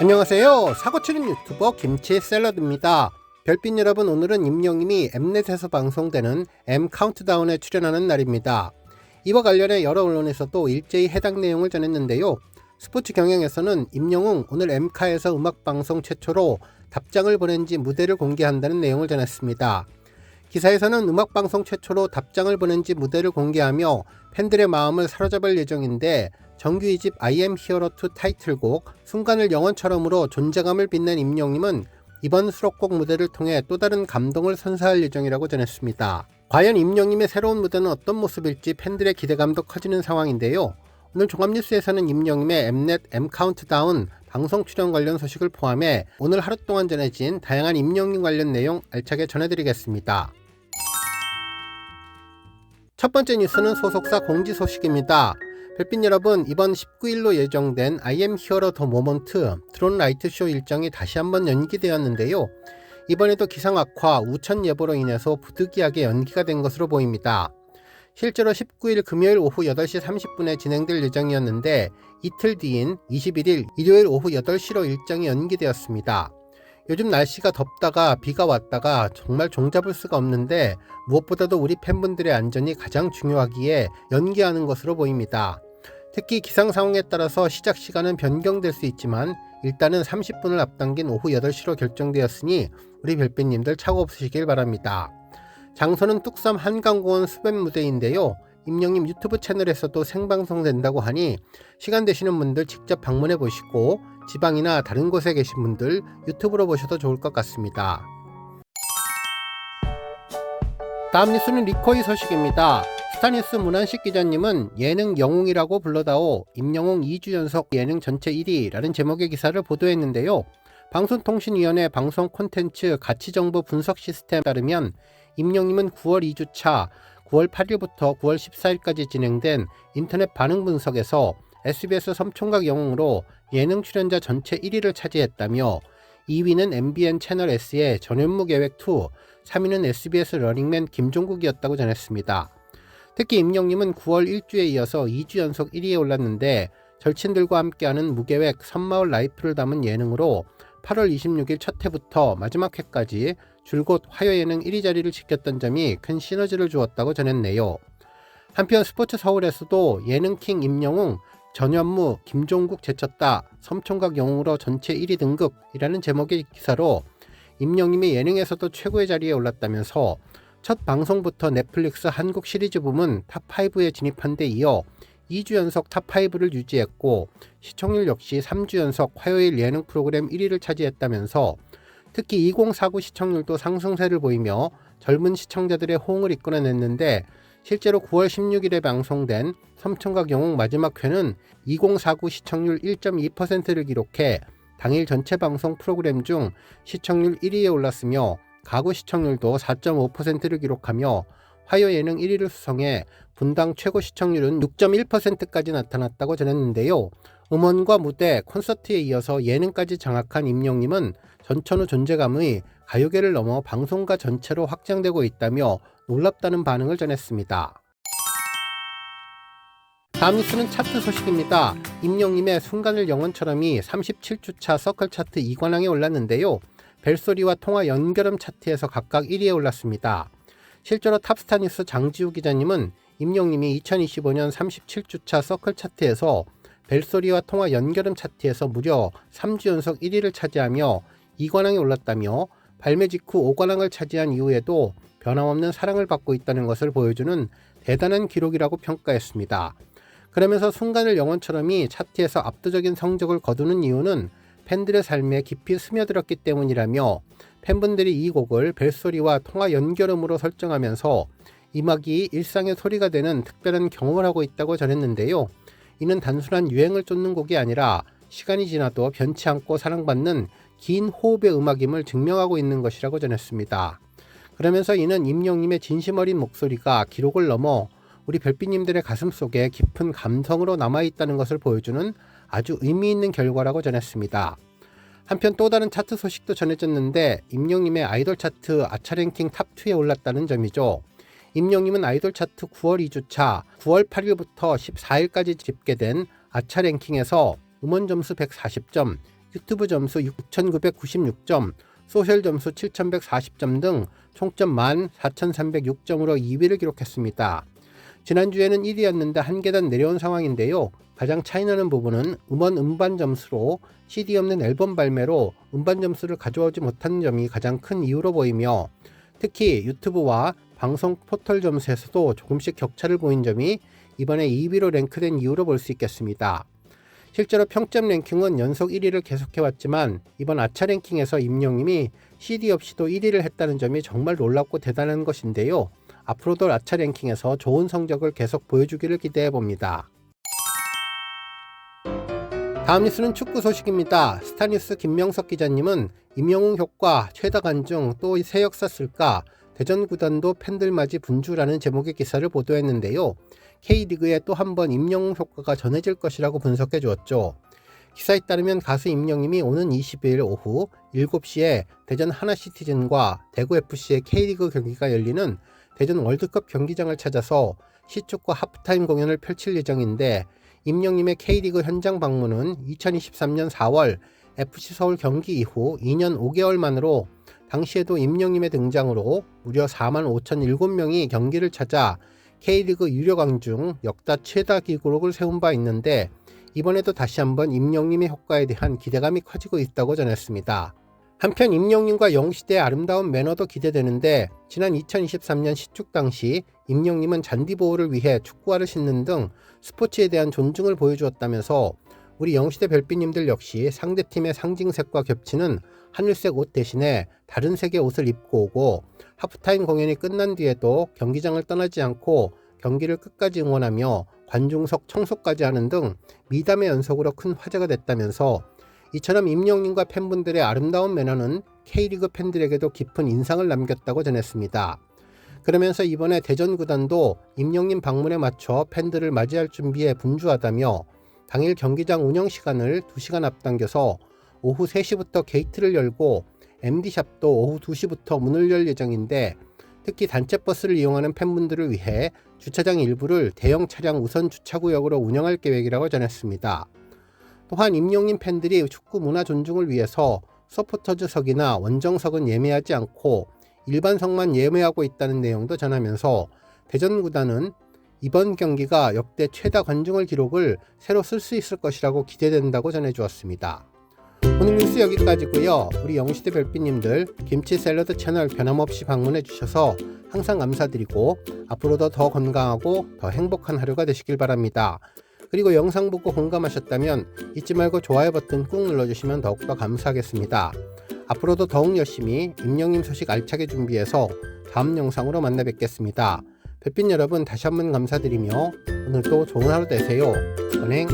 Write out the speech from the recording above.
안녕하세요. 사고치는 유튜버 김치 샐러드입니다. 별빛 여러분 오늘은 임영임이 엠넷에서 방송되는 M 카운트다운에 출연하는 날입니다. 이와 관련해 여러 언론에서도 일제히 해당 내용을 전했는데요. 스포츠 경향에서는 임영웅 오늘 M카에서 음악 방송 최초로 답장을 보낸 지 무대를 공개한다는 내용을 전했습니다. 기사에서는 음악방송 최초로 답장을 보낸 지 무대를 공개하며 팬들의 마음을 사로잡을 예정인데 정규 2집 I am hero 2 타이틀곡 순간을 영원처럼으로 존재감을 빛낸 임영님은 이번 수록곡 무대를 통해 또 다른 감동을 선사할 예정이라고 전했습니다. 과연 임영님의 새로운 무대는 어떤 모습일지 팬들의 기대감도 커지는 상황인데요. 오늘 종합뉴스에서는 임영님의 엠넷 M 카운트다운 방송 출연 관련 소식을 포함해 오늘 하루 동안 전해진 다양한 임영님 관련 내용 알차게 전해드리겠습니다. 첫 번째 뉴스는 소속사 공지 소식입니다. 별빛 여러분, 이번 19일로 예정된 I am hero the moment 드론 라이트쇼 일정이 다시 한번 연기되었는데요. 이번에도 기상 악화, 우천 예보로 인해서 부득이하게 연기가 된 것으로 보입니다. 실제로 19일 금요일 오후 8시 30분에 진행될 예정이었는데 이틀 뒤인 21일 일요일 오후 8시로 일정이 연기되었습니다. 요즘 날씨가 덥다가 비가 왔다가 정말 종잡을 수가 없는데 무엇보다도 우리 팬분들의 안전이 가장 중요하기에 연기하는 것으로 보입니다. 특히 기상 상황에 따라서 시작 시간은 변경될 수 있지만 일단은 30분을 앞당긴 오후 8시로 결정되었으니 우리 별빛님들 차고 없으시길 바랍니다. 장소는 뚝섬 한강공원 수변 무대인데요. 임영님 유튜브 채널에서도 생방송 된다고 하니 시간 되시는 분들 직접 방문해 보시고 지방이나 다른 곳에 계신 분들 유튜브로 보셔도 좋을 것 같습니다. 다음 뉴스는 리코이 소식입니다. 스타뉴스 문한식 기자님은 예능 영웅이라고 불러다오 임영웅 2주 연속 예능 전체 1위라는 제목의 기사를 보도했는데요. 방송통신위원회 방송 콘텐츠 가치정보 분석 시스템에 따르면 임영님은 9월 2주차 9월 8일부터 9월 14일까지 진행된 인터넷 반응 분석에서 SBS 섬총각 영웅으로 예능 출연자 전체 1위를 차지했다며 2위는 MBN 채널 S의 전현무 계획 2, 3위는 SBS 러닝맨 김종국이었다고 전했습니다. 특히 임영님은 9월 1주에 이어서 2주 연속 1위에 올랐는데 절친들과 함께하는 무계획 섬마을 라이프를 담은 예능으로 8월 26일 첫 회부터 마지막 회까지 줄곧 화요 예능 1위 자리를 지켰던 점이 큰 시너지를 주었다고 전했네요. 한편 스포츠 서울에서도 예능킹 임영웅, 전현무, 김종국 제쳤다, 섬총각 영웅으로 전체 1위 등극이라는 제목의 기사로 임영님이 예능에서도 최고의 자리에 올랐다면서 첫 방송부터 넷플릭스 한국 시리즈 부문 탑5에 진입한 데 이어 2주 연속 탑5를 유지했고 시청률 역시 3주 연속 화요일 예능 프로그램 1위를 차지했다면서 특히 2049 시청률도 상승세를 보이며 젊은 시청자들의 호응을 이끌어냈는데 실제로 9월 16일에 방송된 섬청각 영웅 마지막 회는 2049 시청률 1.2%를 기록해 당일 전체 방송 프로그램 중 시청률 1위에 올랐으며 가구 시청률도 4.5%를 기록하며 화요 예능 1위를 수성해 분당 최고 시청률은 6.1%까지 나타났다고 전했는데요. 음원과 무대, 콘서트에 이어서 예능까지 장악한 임영님은 전천후 존재감의 가요계를 넘어 방송가 전체로 확장되고 있다며 놀랍다는 반응을 전했습니다. 다음 뉴스는 차트 소식입니다. 임영님의 순간을 영원처럼이 37주차 서클 차트 2관왕에 올랐는데요. 벨소리와 통화 연결음 차트에서 각각 1위에 올랐습니다. 실제로 탑스타 뉴스 장지우 기자님은 임영님이 2025년 37주차 서클 차트에서 벨소리와 통화 연결음 차트에서 무려 3주 연속 1위를 차지하며 2관왕에 올랐다며 발매 직후 5관왕을 차지한 이후에도 변함없는 사랑을 받고 있다는 것을 보여주는 대단한 기록이라고 평가했습니다. 그러면서 순간을 영원처럼이 차트에서 압도적인 성적을 거두는 이유는 팬들의 삶에 깊이 스며들었기 때문이라며 팬분들이 이 곡을 벨소리와 통화 연결음으로 설정하면서 이막이 일상의 소리가 되는 특별한 경험을 하고 있다고 전했는데요. 이는 단순한 유행을 쫓는 곡이 아니라 시간이 지나도 변치 않고 사랑받는 긴 호흡의 음악임을 증명하고 있는 것이라고 전했습니다. 그러면서 이는 임영님의 진심 어린 목소리가 기록을 넘어 우리 별빛님들의 가슴 속에 깊은 감성으로 남아있다는 것을 보여주는 아주 의미 있는 결과라고 전했습니다. 한편 또 다른 차트 소식도 전해졌는데 임영님의 아이돌 차트 아차 랭킹 탑2에 올랐다는 점이죠. 임영님은 아이돌 차트 9월 2주차 9월 8일부터 14일까지 집계된 아차 랭킹에서 음원 점수 140점, 유튜브 점수 6,996점, 소셜 점수 7,140점 등 총점 14,306점으로 2위를 기록했습니다. 지난주에는 1위였는데 한 계단 내려온 상황인데요. 가장 차이나는 부분은 음원 음반 점수로 CD 없는 앨범 발매로 음반 점수를 가져오지 못한 점이 가장 큰 이유로 보이며 특히 유튜브와 방송 포털 점수에서도 조금씩 격차를 보인 점이 이번에 2위로 랭크된 이유로 볼 수 있겠습니다. 실제로 평점 랭킹은 연속 1위를 계속해왔지만 이번 아차 랭킹에서 임영님이 CD 없이도 1위를 했다는 점이 정말 놀랍고 대단한 것인데요. 앞으로도 아차 랭킹에서 좋은 성적을 계속 보여주기를 기대해 봅니다. 다음 뉴스는 축구 소식입니다. 스타뉴스 김명석 기자님은 임영웅 효과, 최다 관중, 또새 역사 쓸까? 대전 구단도 팬들 맞이 분주라는 제목의 기사를 보도했는데요. K리그에 또 한 번 임영웅 효과가 전해질 것이라고 분석해 주었죠. 기사에 따르면 가수 임영님이 오는 22일 오후 7시에 대전 하나시티즌과 대구FC의 K리그 경기가 열리는 대전 월드컵 경기장을 찾아서 시축과 하프타임 공연을 펼칠 예정인데 임영님의 K리그 현장 방문은 2023년 4월 FC 서울 경기 이후 2년 5개월 만으로 당시에도 임영님의 등장으로 무려 4만 5,007명이 경기를 찾아 K리그 유료 강중 역다 최다 기록을 세운 바 있는데 이번에도 다시 한번 임영님의 효과에 대한 기대감이 커지고 있다고 전했습니다. 한편 임영님과 영시대의 아름다운 매너도 기대되는데 지난 2023년 시축 당시 임영님은 잔디 보호를 위해 축구화를 신는 등 스포츠에 대한 존중을 보여주었다면서 우리 영시대 별빛님들 역시 상대팀의 상징색과 겹치는 하늘색 옷 대신에 다른 색의 옷을 입고 오고 하프타임 공연이 끝난 뒤에도 경기장을 떠나지 않고 경기를 끝까지 응원하며 관중석 청소까지 하는 등 미담의 연속으로 큰 화제가 됐다면서 이처럼 임영님과 팬분들의 아름다운 매너는 K리그 팬들에게도 깊은 인상을 남겼다고 전했습니다. 그러면서 이번에 대전 구단도 임영님 방문에 맞춰 팬들을 맞이할 준비에 분주하다며 당일 경기장 운영 시간을 2시간 앞당겨서 오후 3시부터 게이트를 열고 MD샵도 오후 2시부터 문을 열 예정인데 특히 단체 버스를 이용하는 팬분들을 위해 주차장 일부를 대형 차량 우선 주차구역으로 운영할 계획이라고 전했습니다. 또한 임용님 팬들이 축구 문화 존중을 위해서 서포터즈석이나 원정석은 예매하지 않고 일반석만 예매하고 있다는 내용도 전하면서 대전 구단은 이번 경기가 역대 최다 관중을 기록을 새로 쓸 수 있을 것이라고 기대된다고 전해주었습니다. 오늘 뉴스 여기까지고요. 우리 영시대 별빛님들 김치 샐러드 채널 변함없이 방문해 주셔서 항상 감사드리고 앞으로도 더 건강하고 더 행복한 하루가 되시길 바랍니다. 그리고 영상 보고 공감하셨다면 잊지 말고 좋아요 버튼 꾹 눌러주시면 더욱더 감사하겠습니다. 앞으로도 더욱 열심히 임영님 소식 알차게 준비해서 다음 영상으로 만나 뵙겠습니다. 별빛 여러분 다시 한번 감사드리며 오늘도 좋은 하루 되세요. 은행